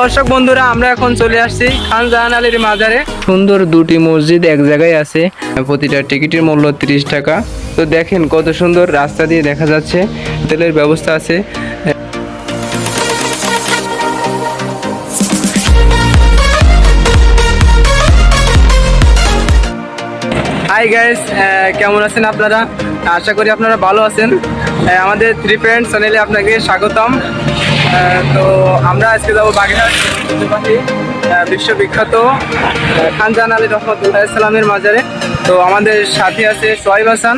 দর্শক বন্ধুরা, আমরা এখন চলে আসছি খান জাহান আলীর মাজারে। সুন্দর দুটি মসজিদ এক জায়গায় আছে, প্রতিটা টিকিটের মূল্য তিরিশ টাকা। তো দেখেন কত সুন্দর রাস্তা দিয়ে দেখা যাচ্ছে তেলের ব্যবস্থা আছে। হাই গাইস কেমন আছেন আপনারা? আশা করি আপনারা ভালো আছেন। আমাদের থ্রি ফ্রেন্ডস চ্যানেলে আপনাকে স্বাগতম। তো আমরা আজকে যাব বাগেরহাট বিশ্ববিখ্যাত খানজান আলী রহমতুল্লাহ ইসলামের মাজারে। তো আমাদের সাথে আছে সোহাইব হাসান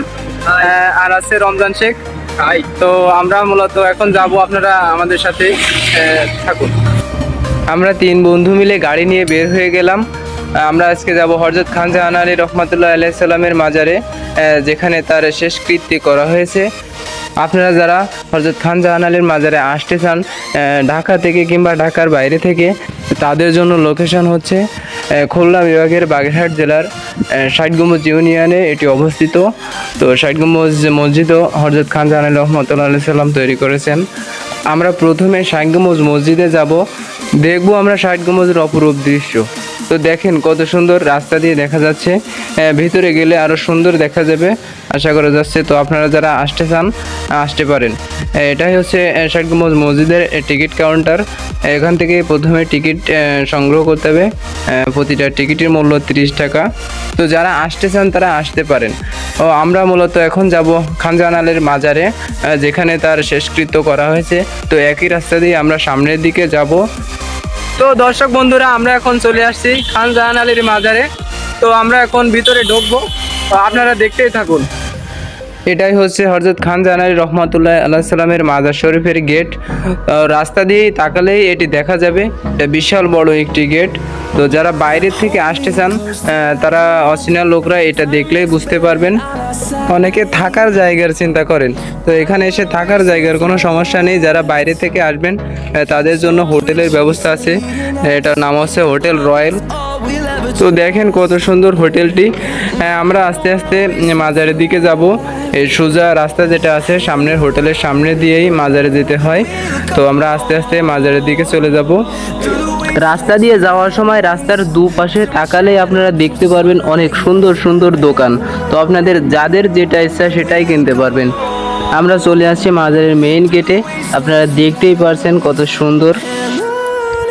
আর আছে রমজান শেখ। হাই তো আমরা মূলত এখন যাব আপনারা আমাদের সাথে থাকুন। আমরা তিন বন্ধু মিলে গাড়ি নিয়ে বের হয়ে গেলাম। আমরা আজকে যাব হরজত খান জাহান আলী রহমতুল্লাহ আলাইসাল্লামের মাজারে যেখানে তার শেষকৃত্য করা হয়েছে। আপনারা যারা হরজত খান জাহান আলীর মাজারে আসতে চান ঢাকা থেকে কিংবা ঢাকার বাইরে থেকে, তাদের জন্য লোকেশন হচ্ছে খুলনা বিভাগের বাগেরহাট জেলার ষাট গম্বুজ ইউনিয়নে এটি অবস্থিত। তো ষাট গম্বুজ মসজিদও হরজত খান জাহান আলী রহমতুল্লাহ সাল্লাম তৈরি করেছেন। আমরা প্রথমে ষাট গম্বুজ মসজিদে যাব, দেখব আমরা ষাট গম্বুজের অপরূপ দৃশ্য। তো দেখেন কত সুন্দর রাস্তা দিয়ে দেখা যাচ্ছে। ভিতরে গেলে আরও সুন্দর দেখা যাবে। আশা করা যাচ্ছে, তো আপনারা যারা আসতে চান, আসতে পারেন। এটাই হচ্ছে ষাট মসজিদের টিকিট কাউন্টার। এখান থেকে প্রথমে টিকিট সংগ্রহ করতে হবে। প্রতিটা টিকিটের মূল্য তিরিশ টাকা। তো যারা আসতে চান, তারা আসতে পারেন। ও, আমরা মূলত এখন যাব খানজানালের মাজারে যেখানে তার শেষকৃত্য করা হয়েছে। তো একই রাস্তা দিয়ে আমরা সামনের দিকে যাব। তো দর্শক বন্ধুরা, আমরা এখন চলে আসছি খান জাহান আলীর মাজারে। তো আমরা এখন ভিতরে ঢুকবো। আপনারা দেখতেই থাকুন। এটাই হচ্ছে হরজত খান জাহানারি রহমতুল্লাহ আল্লাহ সাল্লামের মাজার শরীফের গেট রাস্তা দিয়ে তাকালেই এটি দেখা যাবে। এটা বিশাল বড় একটি গেট তো যারা বাইরের থেকে আসতে চান তারা অচেনা লোকরা এটা দেখলেই বুঝতে পারবেন। অনেকে থাকার জায়গার চিন্তা করেন। তো এখানে এসে থাকার জায়গার কোনো সমস্যা নেই। যারা বাইরে থেকে আসবেন তাদের জন্য হোটেলের ব্যবস্থা আছে। এটার নাম হচ্ছে হোটেল রয়্যাল। তো দেখেন কত সুন্দর হোটেলটি। আমরা আস্তে আস্তে মাজারের দিকে যাব। এই সোজা রাস্তা যেটা আছে, সামনের হোটেলের সামনে দিয়েই মাজারে যেতে হয়। তো আমরা আস্তে আস্তে মাজারের দিকে চলে যাব। রাস্তা দিয়ে যাওয়ার সময় রাস্তার দুপাশে তাকালেই আপনারা দেখতে পারবেন অনেক সুন্দর সুন্দর দোকান। তো আপনাদের যাদের যেটা ইচ্ছা সেটাই কিনতে পারবেন। আমরা চলে আসছি মাজারের মেইন গেটে আপনারা দেখতেই পারছেন কত সুন্দর।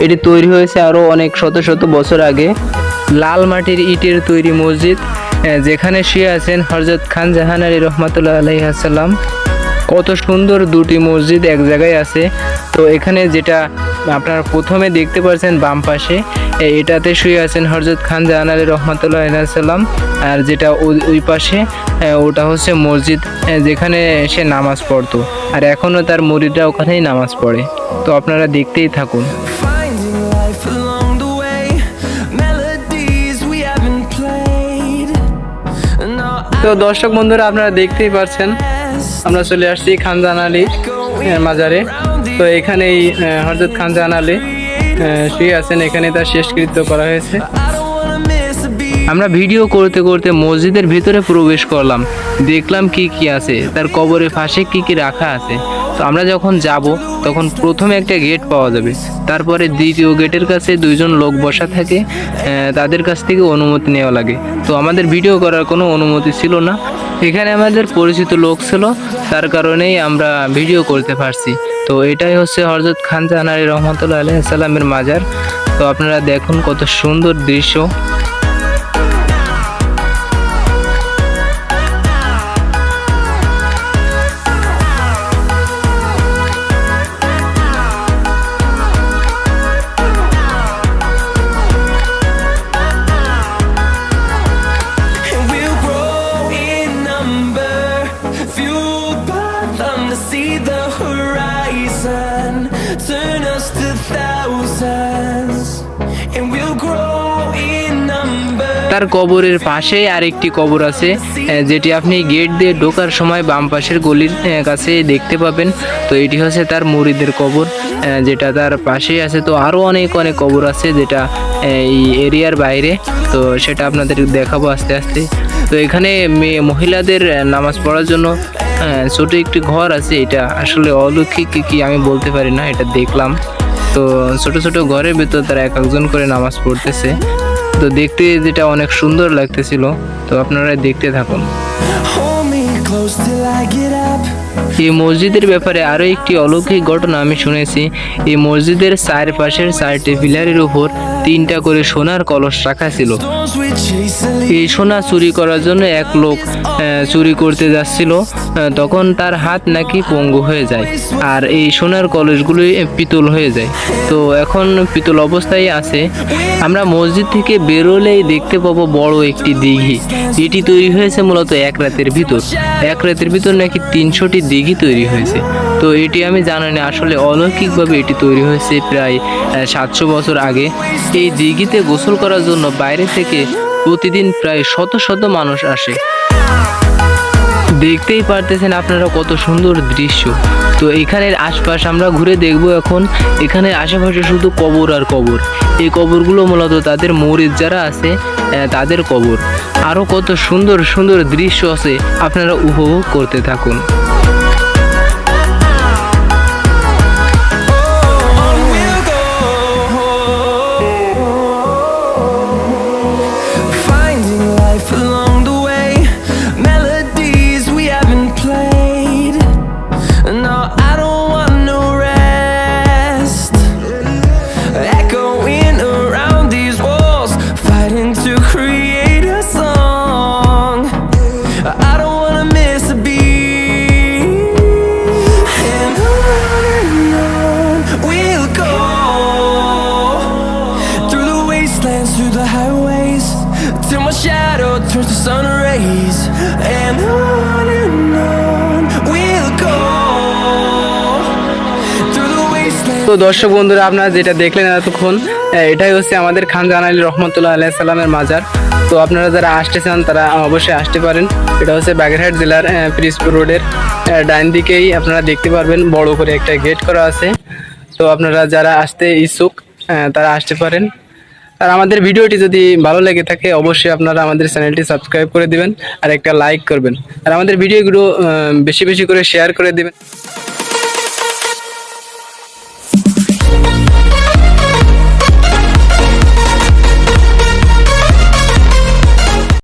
এটি তৈরি হয়েছে আরও অনেক শত শত বছর আগে। লাল মাটির ইটের তৈরি মসজিদ। যেখানে শুয়ে আছেন হরজত খান জাহান আলী রহমতুল্লাহ আলহিহাসাল্লাম কত সুন্দর দুটি মসজিদ এক জায়গায় আছে। তো এখানে যেটা আপনারা প্রথমে দেখতে পাচ্ছেন বাম পাশে এটাতে শুয়ে আছেন হরজত খান জাহান আলী রহমতুল্লাহ আলহিহাসাল্লাম আর যেটা ওই- পাশে ওটা হচ্ছে মসজিদ যেখানে সে নামাজ পড়তো। আর এখনও তার মুরিদরা ওখানেই নামাজ পড়ে। তো আপনারা দেখতেই থাকুন। তো দর্শক বন্ধুরা, আপনারা দেখতেই পারছেন আমরা চলে আসছি খানজান আলী মাজারে। তো এখানেই হরজত খানজান আলী শুয়ে আছেন। এখানে তার শেষকৃত্য করা হয়েছে. আমরা ভিডিও করতে করতে মসজিদের ভিতরে প্রবেশ করলাম। দেখলাম কি কি আছে। তার কবরে ফাঁসে কি কি রাখা আছে। তো আমরা যখন যাব, তখন প্রথমে একটা গেট পাওয়া যাবে। তারপরে দ্বিতীয় গেটের কাছে দুইজন লোক বসা থাকে তাদের কাছ থেকে অনুমতি নেওয়া লাগে। তো আমাদের ভিডিও করার কোনো অনুমতি ছিল না। এখানে আমাদের পরিচিত লোক ছিল, তার কারণেই আমরা ভিডিও করতে পারছি। তো এটাই হচ্ছে হরজত খান জাহানারি রহমতুল্লাহ আলাইসাল্লামের মাজার। তো আপনারা দেখুন কত সুন্দর দৃশ্য। তার কবরের পাশেই আরেকটি কবর আছে যেটি আপনি গেট দিয়ে ঢোকার সময় বাম পাশের গলির কাছে দেখতে পাবেন। তো এটি হচ্ছে তার মুরিদের কবর যেটা তার পাশেই আছে। তো আরও অনেক অনেক কবর আছে যেটা এই এরিয়ার বাইরে। তো সেটা আপনাদের দেখাবো আস্তে আস্তে। তো এখানে মেয়ে মহিলাদের নামাজ পড়ার জন্য ছোট একটি ঘর আছে। এটা আসলে অলৌকিক কি আমি বলতে পারি না, এটা দেখলাম। তো ছোট ছোট ঘরের ভিতর তারা এক একজন করে নামাজ পড়তেছে। তো দেখতে যেটা অনেক সুন্দর লাগতেছিল তো আপনারা দেখতে থাকুন. এই মসজিদের ব্যাপারে আরও একটি অলৌকিক ঘটনা আমি শুনেছি এই মসজিদের চারপাশের চারটি পিলারের উপর তিনটা করে সোনার কলস রাখা ছিল. এই সোনা চুরি করার জন্য এক লোক চুরি করতে যাচ্ছিল তখন তার হাত নাকি পঙ্গু হয়ে যায় আর এই সোনার কলসগুলি পিতল হয়ে যায়। তো এখন পিতল অবস্থায় আছে। আমরা মসজিদ থেকে বেরোলেই দেখতে পাবো বড় একটি দিঘি। এটি তৈরি হয়েছে মূলত এক রাতের ভিতর। এক রাতের ভিতর নাকি তিনশোটি দিঘি তৈরি হয়েছে। তো এটি আমি জানি না, আসলে অলৌকিকভাবে এটি তৈরি হয়েছে প্রায় সাতশো বছর আগে। এই দিঘিতে গোসল করার জন্য বাইরে থেকে প্রতিদিন প্রায় শত শত মানুষ আসে। দেখতেই পারতেছেন আপনারা কত সুন্দর দৃশ্য। তো এখানের আশপাশ আমরা ঘুরে দেখব এখন। এখানের আশেপাশে শুধু কবর আর কবর। এই কবরগুলো মূলত তাদের মরিদ যারা আছে তাদের কবর। আরও কত সুন্দর সুন্দর দৃশ্য আছে, আপনারা উপভোগ করতে থাকুন। তো দর্শক বন্ধুরা, আপনারা যেটা দেখলেন এতক্ষণ এটাই হচ্ছে আমাদের খান জাহান আলী রহমতুল্লাহ আলাহ সাল্লামের মাজার। তো আপনারা যারা আসতে চান, তারা অবশ্যই আসতে পারেন। এটা হচ্ছে বাগেরহাট জেলার পিরিজপুর রোডের ডাইন দিকেই আপনারা দেখতে পারবেন, বড় করে একটা গেট করা আছে। তো আপনারা যারা আসতে ইচ্ছুক তারা আসতে পারেন। আর আমাদের ভিডিওটি যদি ভালো লেগে থাকে, অবশ্যই আপনারা আমাদের চ্যানেলটি সাবস্ক্রাইব করে দিবেন আর একটা লাইক করবেন। আর আমাদের ভিডিওগুলো বেশি বেশি করে শেয়ার করে দিবেন।